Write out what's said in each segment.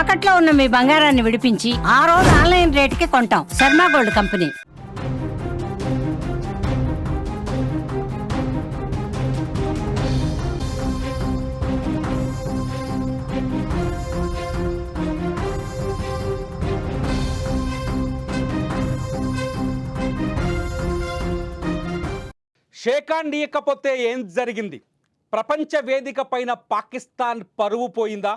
తాకట్లో ఉన్న మీ బంగారాన్ని విడిపించి ఆ రోజు ఆన్లైన్ రేటుకి కొంటాం. Sharma gold company. Shake hand ఇయ్యకపోతే ఏం జరిగింది? ప్రపంచ వేదిక పైన పాకిస్తాన్ పరువు పోయిందా?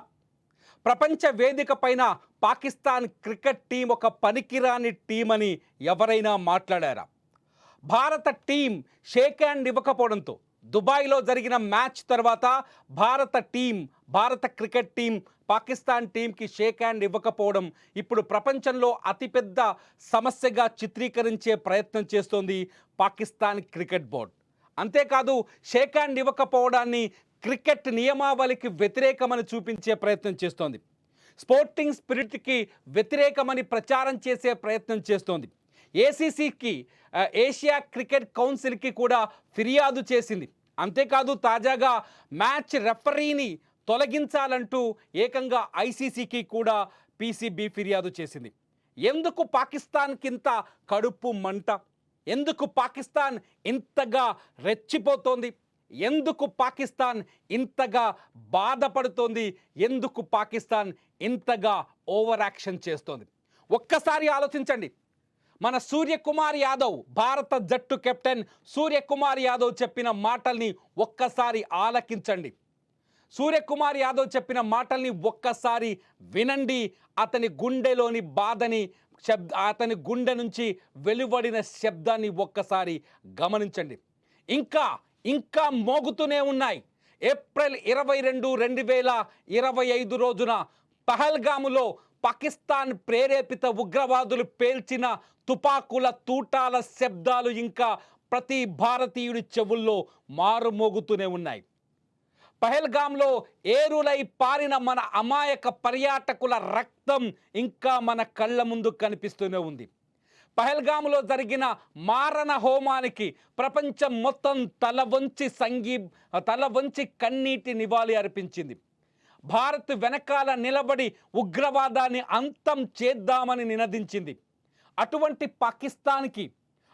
ప్రపంచ వేదిక పైన పాకిస్తాన్ క్రికెట్ టీం ఒక పనికిరాని టీం అని ఎవరైనా మాట్లాడారా? భారత టీం షేక్ హ్యాండ్ ఇవ్వకపోవడంతో దుబాయ్లో జరిగిన మ్యాచ్ తర్వాత భారత టీం భారత క్రికెట్ టీం పాకిస్తాన్ టీంకి షేక్ హ్యాండ్ ఇవ్వకపోవడం ఇప్పుడు ప్రపంచంలో అతిపెద్ద సమస్యగా చిత్రీకరించే ప్రయత్నం చేస్తోంది పాకిస్తాన్ క్రికెట్ బోర్డ్. అంతేకాదు షేక్ హ్యాండ్ ఇవ్వకపోవడాన్ని క్రికెట్ నియమావళికి వ్యతిరేకమని చూపించే ప్రయత్నం చేస్తోంది. స్పోర్టింగ్ స్పిరిట్కి వ్యతిరేకమని ప్రచారం చేసే ప్రయత్నం చేస్తోంది. ఏసీసీకి ఏషియా క్రికెట్ కౌన్సిల్కి కూడా ఫిర్యాదు చేసింది. అంతేకాదు తాజాగా మ్యాచ్ రెఫరీని తొలగించాలంటూ ఏకంగా ఐసీసీకి కూడా పీసీబీ ఫిర్యాదు చేసింది. ఎందుకు పాకిస్తాన్కింత కడుపు మంట? ఎందుకు పాకిస్తాన్ ఇంతగా రెచ్చిపోతోంది? ఎందుకు పాకిస్తాన్ ఇంతగా బాధపడుతోంది? ఎందుకు పాకిస్తాన్ ఇంతగా ఓవర్ యాక్షన్ చేస్తోంది? ఒక్కసారి ఆలోచించండి. మన సూర్యకుమార్ యాదవ్ భారత జట్టు కెప్టెన్ సూర్యకుమార్ యాదవ్ చెప్పిన మాటల్ని ఒక్కసారి ఆలకించండి. సూర్యకుమార్ యాదవ్ చెప్పిన మాటల్ని ఒక్కసారి వినండి. అతని గుండెలోని బాధని శబ్ద అతని గుండె నుంచి వెలువడిన శబ్దాన్ని ఒక్కసారి గమనించండి. ఇంకా ఇంకా మోగుతూనే ఉన్నాయి. ఏప్రిల్ ఇరవై రెండు రెండు వేల ఇరవై ఐదు రోజున పహల్గాములో పాకిస్తాన్ ప్రేరేపిత ఉగ్రవాదులు పేల్చిన తుపాకుల తూటాల శబ్దాలు ఇంకా ప్రతి భారతీయుడి చెవుల్లో మారుమోగుతూనే ఉన్నాయి. పహల్గాంలో ఏరులై పారిన మన అమాయక పర్యాటకుల రక్తం ఇంకా మన కళ్ళ ముందు కనిపిస్తూనే ఉంది. పహల్గాములో జరిగిన మారణ హోమానికి ప్రపంచం మొత్తం తల వంచి సంగీ తల వంచి కన్నీటి నివాళి అర్పించింది. భారత్ వెనకాల నిలబడి ఉగ్రవాదాన్ని అంతం చేద్దామని నినదించింది. అటువంటి పాకిస్తాన్కి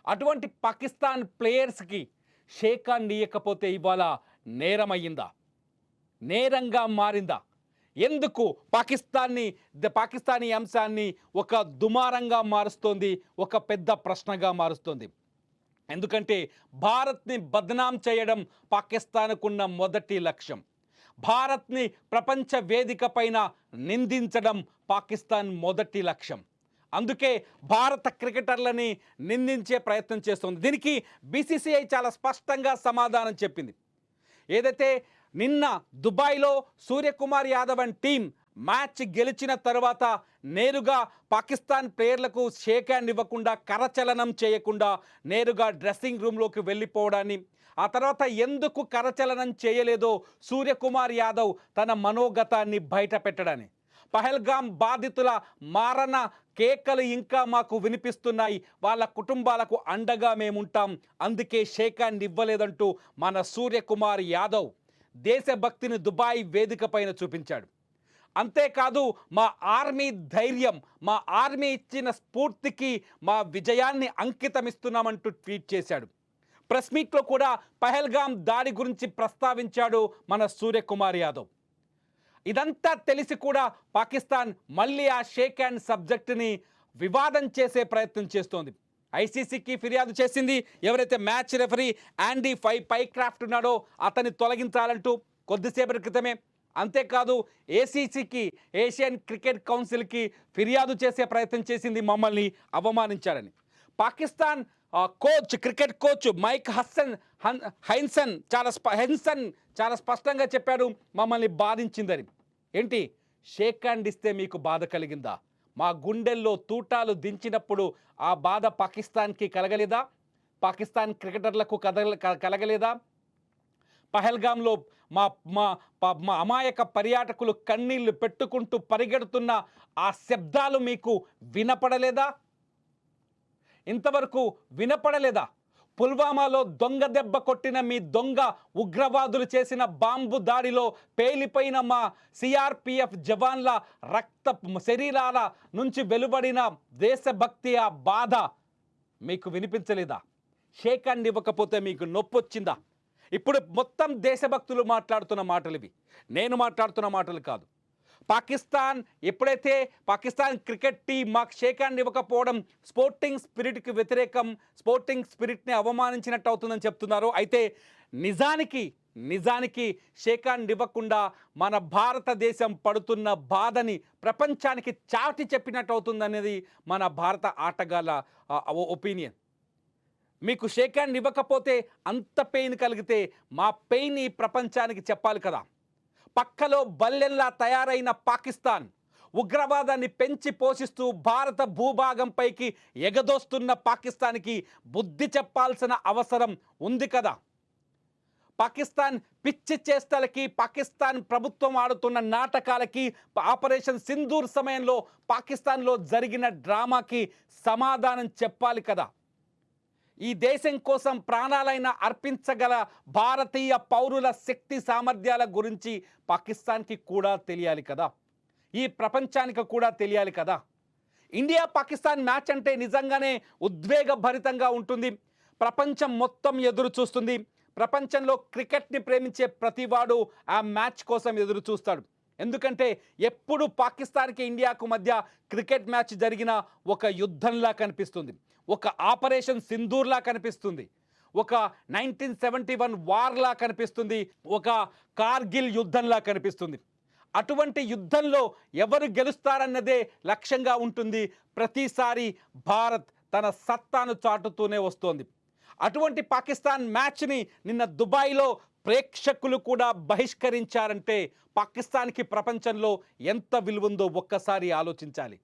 అటువంటి పాకిస్తాన్ ప్లేయర్స్కి షేకాన్ ఇవ్వకపోతే ఇవాళ నేరమయ్యిందా? నేరంగా మారిందా? ఎందుకు పాకిస్తాన్ని ద- పాకిస్తానీ అంశాన్ని ఒక దుమారంగా మారుస్తోంది ఒక పెద్ద ప్రశ్నగా మారుస్తోంది. ఎందుకంటే భారత్ని బద్నాం చేయడం పాకిస్తాన్కున్న మొదటి లక్ష్యం. భారత్ని ప్రపంచ వేదిక పైన నిందించడం పాకిస్తాన్ మొదటి లక్ష్యం. అందుకే భారత క్రికెటర్లని నిందించే ప్రయత్నం చేస్తుంది. దీనికి బీసీసీఐ చాలా స్పష్టంగా సమాధానం చెప్పింది. ఏదైతే నిన్న దుబాయ్లో Suryakumar Yadav and team match గెలిచిన తర్వాత నేరుగా పాకిస్తాన్ ప్లేయర్లకు షేక్ హ్యాండ్ ఇవ్వకుండా కరచలనం చేయకుండా నేరుగా డ్రెస్సింగ్ రూమ్లోకి వెళ్ళిపోవడాన్ని ఆ తర్వాత ఎందుకు కరచలనం చేయలేదో సూర్యకుమార్ యాదవ్ తన మనోగతాన్ని బయట పెట్టడాన్ని పహల్గాం బాధితుల మారణ కేకలు ఇంకా మాకు వినిపిస్తున్నాయి. వాళ్ళ కుటుంబాలకు అండగా మేముంటాం. అందుకే షేక్ హ్యాండ్ ఇవ్వలేదంటూ మన సూర్యకుమార్ యాదవ్ దేశభక్తిని దుబాయ్ వేదిక పైన చూపించాడు. అంతేకాదు మా ఆర్మీ ధైర్యం మా ఆర్మీ ఇచ్చిన స్ఫూర్తికి మా విజయాన్ని అంకితమిస్తున్నామంటూ ట్వీట్ చేశాడు. ప్రెస్ మీట్లో కూడా పహల్గామ్ దాడి గురించి ప్రస్తావించాడు మన సూర్యకుమార్ యాదవ్. ఇదంతా తెలిసి కూడా పాకిస్తాన్ మళ్ళీ ఆ షేక్ హ్యాండ్ సబ్జెక్టుని వివాదం చేసే ప్రయత్నం చేస్తోంది. ఐసీసీకి ఫిర్యాదు చేసింది ఎవరైతే మ్యాచ్ రెఫరీ యాండీ ఫై పైక్రాఫ్ట్ ఉన్నాడో అతన్ని తొలగించాలంటూ కొద్దిసేపటి క్రితమే. అంతేకాదు ఏసీసీకి ఏషియన్ క్రికెట్ కౌన్సిల్కి ఫిర్యాదు చేసే ప్రయత్నం చేసింది మమ్మల్ని అవమానించారని. Pakistan coach cricket coach Mike Hesson హన్ హైన్సన్ చాలా స్ప హెన్సన్ చాలా స్పష్టంగా చెప్పాడు మమ్మల్ని బాధించిందని. ఏంటి? షేక్ హ్యాండ్ ఇస్తే మీకు బాధ కలిగిందా? మా గుండెల్లో తూటాలు దించినప్పుడు ఆ బాధ పాకిస్తాన్కి కలగలేదా? పాకిస్తాన్ క్రికెటర్లకు కదల కలగలేదా? పహల్గాంలో మా మా మా అమాయక పర్యాటకులు కన్నీళ్ళు పెట్టుకుంటూ పరిగెడుతున్న ఆ శబ్దాలు మీకు వినపడలేదా? ఇంతవరకు వినపడలేదా? పుల్వామాలో దొంగ దెబ్బ కొట్టిన మీ దొంగ ఉగ్రవాదులు చేసిన బాంబు దాడిలో పేలిపోయిన మా సిఆర్పిఎఫ్ జవాన్ల రక్త శరీరాల నుంచి వెలువడిన దేశభక్తి ఆ బాధ మీకు వినిపించలేదా? షేక్ ఇవ్వకపోతే మీకు నొప్పి వచ్చిందా? ఇప్పుడు మొత్తం దేశభక్తులు మాట్లాడుతున్న మాటలు ఇవి నేను మాట్లాడుతున్న మాటలు కాదు. పాకిస్తాన్ ఎప్పుడైతే పాకిస్తాన్ క్రికెట్ టీం మాకు షేక్ హ్యాండ్ ఇవ్వకపోవడం స్పోర్టింగ్ స్పిరిట్కి వ్యతిరేకం స్పోర్టింగ్ స్పిరిట్ని అవమానించినట్టు అవుతుందని చెప్తున్నారు. అయితే నిజానికి నిజానికి షేక్ హ్యాండ్ ఇవ్వకుండా మన భారతదేశం పడుతున్న బాధని ప్రపంచానికి చాటి చెప్పినట్టు అవుతుందనేది మన భారత ఆటగాళ్ళ ఒపీనియన్. మీకు షేక్ హ్యాండ్ ఇవ్వకపోతే అంత పెయిన్ కలిగితే మా పెయిన్ ఈ ప్రపంచానికి చెప్పాలి కదా. పక్కలో బల్లెల్లా తయారైన పాకిస్తాన్ ఉగ్రవాదాన్ని పెంచి పోషిస్తూ భారత భూభాగంపైకి ఎగదోస్తున్న పాకిస్తాన్కి బుద్ధి చెప్పాల్సిన అవసరం ఉంది కదా. పాకిస్తాన్ పిచ్చి చేష్టలకి పాకిస్తాన్ ప్రభుత్వం ఆడుతున్న నాటకాలకి ఆపరేషన్ సింధూర్ సమయంలో పాకిస్తాన్లో జరిగిన డ్రామాకి సమాధానం చెప్పాలి కదా. ఈ దేశం కోసం ప్రాణాలైన అర్పించగల భారతీయ పౌరుల శక్తి సామర్థ్యాల గురించి పాకిస్తాన్కి కూడా తెలియాలి కదా. ఈ ప్రపంచానికి కూడా తెలియాలి కదా. ఇండియా పాకిస్తాన్ మ్యాచ్ అంటే నిజంగానే ఉద్వేగభరితంగా ఉంటుంది. ప్రపంచం మొత్తం ఎదురు చూస్తుంది. ప్రపంచంలో క్రికెట్ని ప్రేమించే ప్రతివాడు ఆ మ్యాచ్ కోసం ఎదురు చూస్తాడు. ఎందుకంటే ఎప్పుడు పాకిస్తాన్కి ఇండియాకు మధ్య క్రికెట్ మ్యాచ్ జరిగిన ఒక యుద్ధంలా కనిపిస్తుంది. ఒక ఆపరేషన్ సింధూర్లా కనిపిస్తుంది. ఒక నైన్టీన్ సెవెంటీ వన్ వార్లా కనిపిస్తుంది. ఒక కార్గిల్ యుద్ధంలా కనిపిస్తుంది. అటువంటి యుద్ధంలో ఎవరు గెలుస్తారన్నదే లక్ష్యంగా ఉంటుంది. ప్రతిసారి భారత్ తన సత్తాను చాటుతూనే వస్తోంది. అటువంటి పాకిస్తాన్ మ్యాచ్ని నిన్న దుబాయ్లో ప్రేక్షకులు కూడా బహిష్కరించారంటే పాకిస్తాన్కి ప్రపంచంలో ఎంత విలువుందో ఒక్కసారి ఆలోచించాలి.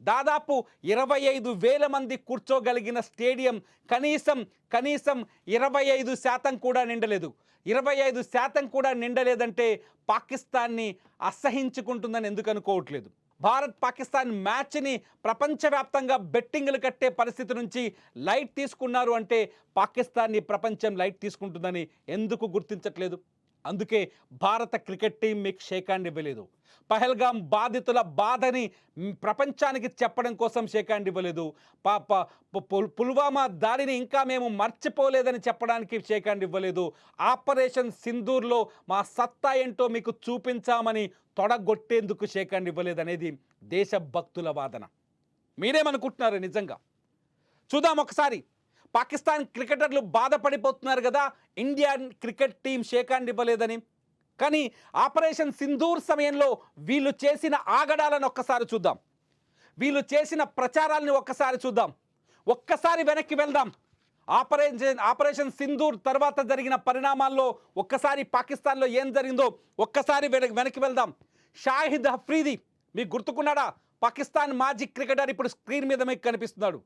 దాదాపు ఇరవై ఐదు వేల మంది కూర్చోగలిగిన స్టేడియం కనీసం కనీసం ఇరవై ఐదు శాతం కూడా నిండలేదు. ఇరవై ఐదు శాతం కూడా నిండలేదంటే పాకిస్తాన్ని అసహించుకుంటుందని ఎందుకు అనుకోవట్లేదు? భారత్ పాకిస్తాన్ మ్యాచ్ని ప్రపంచవ్యాప్తంగా బెట్టింగ్లు కట్టే పరిస్థితి నుంచి లైట్ తీసుకున్నారు అంటే పాకిస్తాన్ని ప్రపంచం లైట్ తీసుకుంటుందని ఎందుకు గుర్తించట్లేదు? అందుకే భారత క్రికెట్ టీం మీకు షేక్ హ్యాండ్ ఇవ్వలేదు. పహల్గాం బాధితుల బాధని ప్రపంచానికి చెప్పడం కోసం షేక్ హ్యాండ్ ఇవ్వలేదు పాప పుల్- పుల్వామా దాడిని ఇంకా మేము మర్చిపోలేదని చెప్పడానికి షేక్ హ్యాండ్ ఇవ్వలేదు. ఆపరేషన్ సింధూర్లో మా సత్తా ఏంటో మీకు చూపించామని తొడగొట్టేందుకు షేక్ హ్యాండ్ ఇవ్వలేదనేది దేశభక్తుల వాదన. మీరేమనుకుంటున్నారు నిజంగా? చూద్దాం ఒకసారి. పాకిస్తాన్ క్రికెటర్లు బాధపడిపోతున్నారు కదా ఇండియన్ క్రికెట్ టీం షేక్ ఇవ్వలేదని. కానీ ఆపరేషన్ సింధూర్ సమయంలో వీళ్ళు చేసిన ఆగడాలను ఒక్కసారి చూద్దాం. వీళ్ళు చేసిన ప్రచారాలని ఒక్కసారి చూద్దాం. ఒక్కసారి వెనక్కి వెళ్దాం. ఆపరేషన్ ఆపరేషన్ సింధూర్ తర్వాత జరిగిన పరిణామాల్లో ఒక్కసారి పాకిస్తాన్లో ఏం జరిగిందో ఒక్కసారి వెనక్కి వెళ్దాం. షాహిద్ హఫ్రీది మీకు గుర్తుకున్నాడా? పాకిస్తాన్ మాజీ క్రికెటర్ ఇప్పుడు స్క్రీన్ మీద మీకు కనిపిస్తున్నాడు.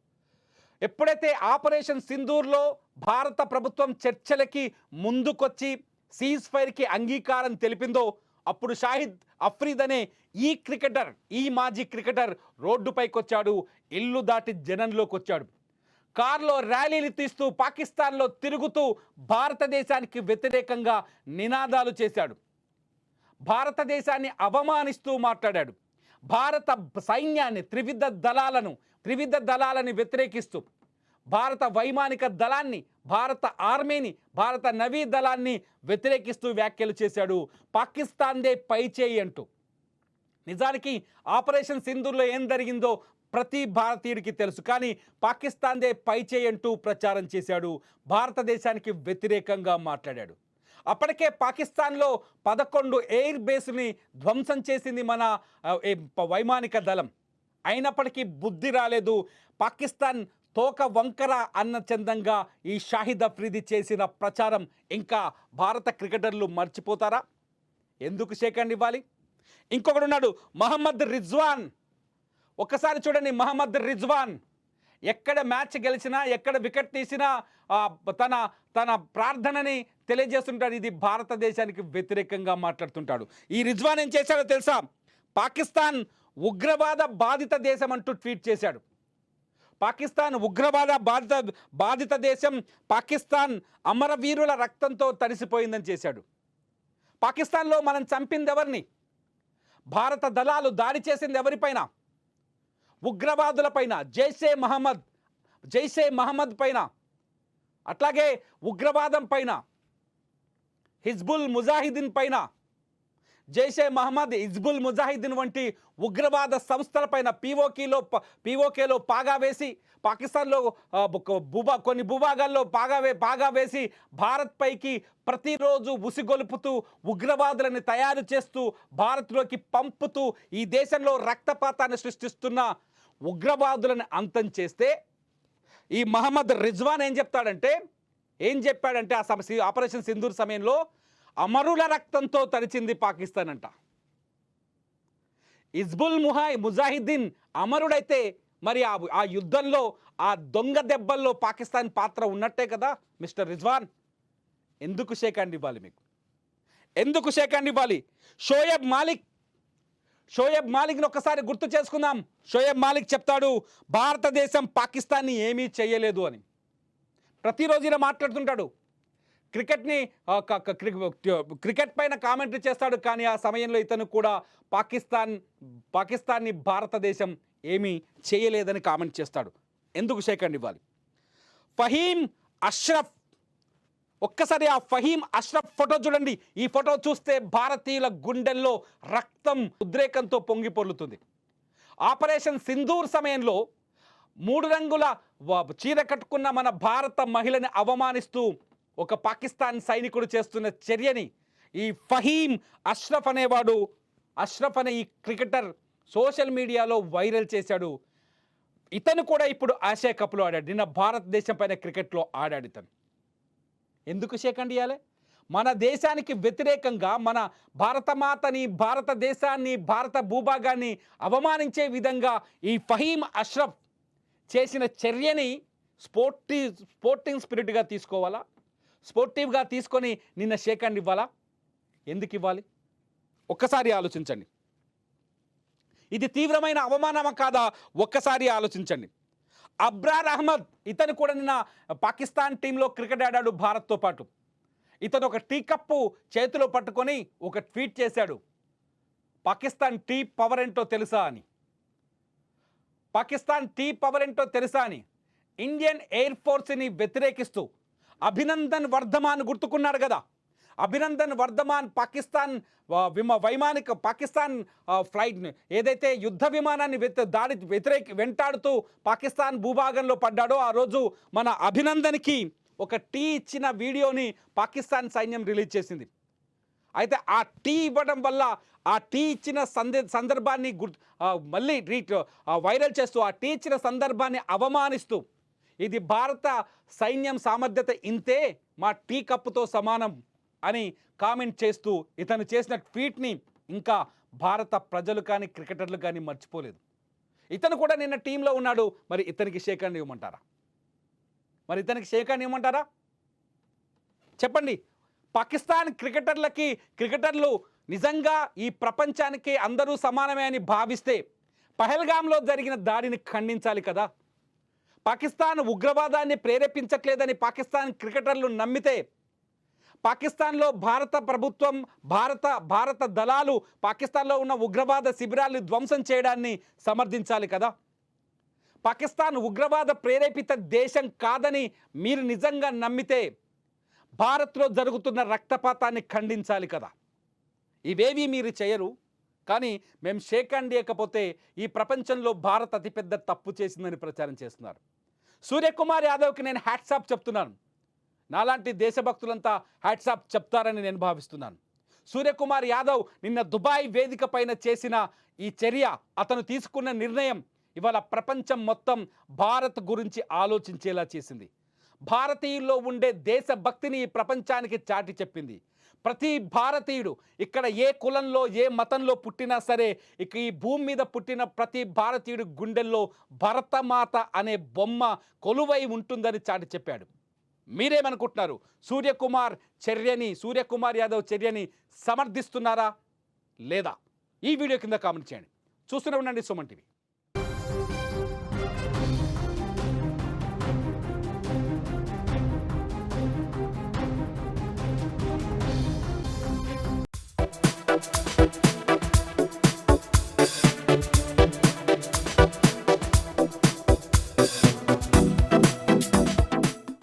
ఎప్పుడైతే ఆపరేషన్ సింధూర్లో భారత ప్రభుత్వం చర్చలకి ముందుకొచ్చి సీజ్ ఫైర్కి అంగీకారం తెలిపిందో అప్పుడు షాహిద్ అఫ్రీద్ అనే ఈ క్రికెటర్ ఈ మాజీ క్రికెటర్ రోడ్డుపైకి వచ్చాడు ఇల్లు దాటి జనంలోకి వచ్చాడు కార్లో ర్యాలీలు తీస్తూ పాకిస్తాన్లో తిరుగుతూ భారతదేశానికి వ్యతిరేకంగా నినాదాలు చేశాడు. భారతదేశాన్ని అవమానిస్తూ మాట్లాడాడు. భారత సైన్యాన్ని త్రివిధ దళాలను త్రివిధ దళాలని వ్యతిరేకిస్తూ భారత వైమానిక దళాన్ని భారత ఆర్మీని భారత నవీ దళాన్ని వ్యతిరేకిస్తూ వ్యాఖ్యలు చేశాడు. పాకిస్తాన్దే పైచేయి అంటూ. నిజానికి ఆపరేషన్ సింధూర్లో ఏం జరిగిందో ప్రతి భారతీయుడికి తెలుసు కానీ పాకిస్తాన్దే పైచేయి అంటూ ప్రచారం చేశాడు. భారతదేశానికి వ్యతిరేకంగా మాట్లాడాడు. అప్పటికే పాకిస్తాన్లో పదకొండు ఎయిర్ బేస్ని ధ్వంసం చేసింది మన వైమానిక దళం. అయినప్పటికీ బుద్ధి రాలేదు. పాకిస్తాన్ తోక వంకర అన్న చందంగా ఈ షాహిద్ అఫ్రీది చేసిన ప్రచారం ఇంకా భారత క్రికెటర్లు మర్చిపోతారా? ఎందుకు షేకండ్ ఇవ్వాలి? ఇంకొకడు ఉన్నాడు మహమ్మద్ రిజ్వాన్. ఒక్కసారి చూడండి మహమ్మద్ రిజ్వాన్. ఎక్కడ మ్యాచ్ గెలిచినా ఎక్కడ వికెట్ తీసినా తన తన ప్రార్థనని తెలియజేస్తుంటాడు. ఇది భారతదేశానికి వ్యతిరేకంగా మాట్లాడుతుంటాడు. ఈ రిజ్వాన్ ఏం చేశాడో తెలుసా? పాకిస్తాన్ ఉగ్రవాద బాధిత దేశం అంటూ ట్వీట్ చేశాడు. పాకిస్తాన్ ఉగ్రవాద బాధిత బాధిత దేశం పాకిస్తాన్ అమరవీరుల రక్తంతో తడిసిపోయిందని చేశాడు. పాకిస్తాన్లో మనం చంపింది ఎవరిని భారత దళాలు దాడి చేసింది ఎవరిపైన? ఉగ్రవాదులపైన జైషే మహమ్మద్ జైషే మహమ్మద్ పైన అట్లాగే ఉగ్రవాదం పైన హిజ్బుల్ ముజాహిదీన్ పైన జైషే మహమ్మద్ ఇజ్బుల్ ముజాహిద్దీన్ వంటి ఉగ్రవాద సంస్థలపైన పీఓకేలో పీఓకేలో పాగా వేసి పాకిస్తాన్లో భూభా కొన్ని భూభాగాల్లో పాగా వే పాగా వేసి భారత్ పైకి ప్రతిరోజు ఉసిగొలుపుతూ ఉగ్రవాదులను తయారు చేస్తూ భారత్లోకి పంపుతూ ఈ దేశంలో రక్తపాతాన్ని సృష్టిస్తున్న ఉగ్రవాదులను అంతం చేస్తే ఈ మహమ్మద్ రిజ్వాన్ ఏం చెప్తాడంటే ఏం చెప్పాడంటే ఆ సమస్య ఆపరేషన్ సింధూర్ సమయంలో అమరుల రక్తంతో తరిచింది పాకిస్తాన్ అంట. ఇజ్బుల్ ముహాయ్ ముజాహిద్దీన్ అమరుడైతే మరి ఆ ఆ యుద్ధంలో ఆ దొంగ దెబ్బల్లో పాకిస్తాన్ పాత్ర ఉన్నట్టే కదా మిస్టర్ రిజ్వాన్? ఎందుకు షేక్ ఇవ్వాలి మీకు? ఎందుకు షేక్ ఇవ్వాలి? షోయబ్ మాలిక్ షోయబ్ మాలిక్ని ఒక్కసారి గుర్తు చేసుకుందాం. షోయబ్ మాలిక్ చెప్తాడు భారతదేశం పాకిస్తాన్ని ఏమీ చేయలేదు అని. ప్రతిరోజు ఇలా మాట్లాడుతుంటాడు క్రికెట్ని క్రికెట్ పైన కామెంటరీ చేస్తాడు కానీ ఆ సమయంలో ఇతను కూడా పాకిస్తాన్ పాకిస్తాన్ని భారతదేశం ఏమీ చేయలేదని కామెంట్ చేస్తాడు. ఎందుకు షేకండ్ ఇవ్వాలి? ఫహీం అష్రఫ్ ఒక్కసారి ఆ ఫహీం అష్రఫ్ ఫోటో చూడండి. ఈ ఫోటో చూస్తే భారతీయుల గుండెల్లో రక్తం ఉద్రేకంతో పొంగి పొర్లుతుంది. ఆపరేషన్ సింధూర్ సమయంలో మూడు రంగుల వ- చీర కట్టుకున్న మన భారత మహిళని అవమానిస్తూ ఒక పాకిస్తాన్ సైనికుడు చేస్తున్న చర్యని ఈ ఫహీం అష్రఫ్ అనేవాడు అష్రఫ్ అనే ఈ క్రికెటర్ సోషల్ మీడియాలో వైరల్ చేశాడు. ఇతను కూడా ఇప్పుడు ఆసియా కప్లో ఆడాడు. నిన్న భారతదేశం పైన క్రికెట్లో ఆడాడు ఇతను. ఎందుకు షేకండి ఇవ్వాలి మన దేశానికి వ్యతిరేకంగా మన భారతమాతని భారతదేశాన్ని భారత భూభాగాన్ని అవమానించే విధంగా ఈ ఫహీం అష్రఫ్ చేసిన చర్యని స్పోర్టి స్పోర్టింగ్ స్పిరిట్గా తీసుకోవాలా? స్పోర్టివ్గా తీసుకొని నిన్న షేకండ్ ఇవ్వాలా? ఎందుకు ఇవ్వాలి? ఒక్కసారి ఆలోచించండి. ఇది తీవ్రమైన అవమానమా కాదా? ఒక్కసారి ఆలోచించండి. అబ్రార్ అహ్మద్ ఇతను కూడా నిన్న పాకిస్తాన్ టీంలో క్రికెట్ ఆడాడు భారత్తో పాటు. ఇతను ఒక టీ కప్పు చేతిలో పట్టుకొని ఒక ట్వీట్ చేశాడు. పాకిస్తాన్ టీ పవర్ ఏంటో తెలుసా అని. పాకిస్తాన్ టీ పవర్ ఏంటో తెలుసా అని. ఇండియన్ ఎయిర్ ఫోర్స్ని వ్యతిరేకిస్తూ అభినందన్ వర్ధమాన్ గుర్తుకున్నాడు కదా. అభినందన్ వర్ధమాన్ పాకిస్తాన్ విమ వైమానిక పాకిస్తాన్ ఫ్లైట్ ఏదైతే యుద్ధ విమానాన్ని దాడి వ్యతిరేక వెంటాడుతూ పాకిస్తాన్ భూభాగంలో పడ్డాడో ఆ రోజు మన అభినందన్కి ఒక టీ ఇచ్చిన వీడియోని పాకిస్తాన్ సైన్యం రిలీజ్ చేసింది. అయితే ఆ టీ ఇవ్వడం వల్ల ఆ టీ ఇచ్చిన సంద సందర్భాన్ని గుర్ మళ్ళీ రీట్ వైరల్ చేస్తూ ఆ టీ ఇచ్చిన సందర్భాన్ని అవమానిస్తూ ఇది భారత సైన్యం సామర్థ్యత ఇంతే మా టీ కప్పుతో సమానం అని కామెంట్ చేస్తూ ఇతను చేసిన ట్వీట్ని ఇంకా భారత ప్రజలు కానీ క్రికెటర్లు కానీ మర్చిపోలేదు. ఇతను కూడా నిన్న టీంలో ఉన్నాడు. మరి ఇతనికి షేఖాన్ని ఇవ్వమంటారా? మరి ఇతనికి షేఖాన్ని ఇవ్వమంటారా? చెప్పండి. పాకిస్తాన్ క్రికెటర్లకి క్రికెటర్లు నిజంగా ఈ ప్రపంచానికి అందరూ సమానమే అని భావిస్తే పహల్గామ్లో జరిగిన దాడిని ఖండించాలి కదా? పాకిస్తాన్ ఉగ్రవాదాన్ని ప్రేరేపించట్లేదని పాకిస్తాన్ క్రికెటర్లు నమ్మితే పాకిస్తాన్లో భారత ప్రభుత్వం భారత భారత దళాలు పాకిస్తాన్లో ఉన్న ఉగ్రవాద శిబిరాలు ధ్వంసం చేయడాన్ని సమర్థించాలి కదా. పాకిస్తాన్ ఉగ్రవాద ప్రేరేపిత దేశం కాదని మీరు నిజంగా నమ్మితే భారత్లో జరుగుతున్న రక్తపాతాన్ని ఖండించాలి కదా. ఇవేవి మీరు చేయరు కానీ మేము షేక్ అండ్ ఇవ్వకపోతే ఈ ప్రపంచంలో భారత్ అతిపెద్ద తప్పు చేసిందని ప్రచారం చేస్తున్నారు. సూర్యకుమార్ యాదవ్కి నేను హ్యాట్సాప్ చెప్తున్నాను. నాలాంటి దేశభక్తులంతా హ్యాట్సాప్ చెప్తారని నేను భావిస్తున్నాను. సూర్యకుమార్ యాదవ్ నిన్న దుబాయ్ వేదిక పైన చేసిన ఈ చర్య అతను తీసుకున్న నిర్ణయం ఇవాళ ప్రపంచం మొత్తం భారత్ గురించి ఆలోచించేలా చేసింది. భారతీయుల్లో ఉండే దేశభక్తిని ఈ ప్రపంచానికి చాటి చెప్పింది. ప్రతి భారతీయుడు ఇక్కడ ఏ కులంలో ఏ మతంలో పుట్టినా సరే ఇక ఈ భూమి మీద పుట్టిన ప్రతి భారతీయుడి గుండెల్లో భరతమాత అనే బొమ్మ కొలువై ఉంటుందని చాటి చెప్పాడు. మీరేమనుకుంటున్నారు? సూర్యకుమార్ చర్యని సూర్యకుమార్ యాదవ్ చర్యని సమర్థిస్తున్నారా? లేదా? ఈ వీడియో కింద కామెంట్ చేయండి. చూస్తూనే ఉండండి సుమన్ టీవీ.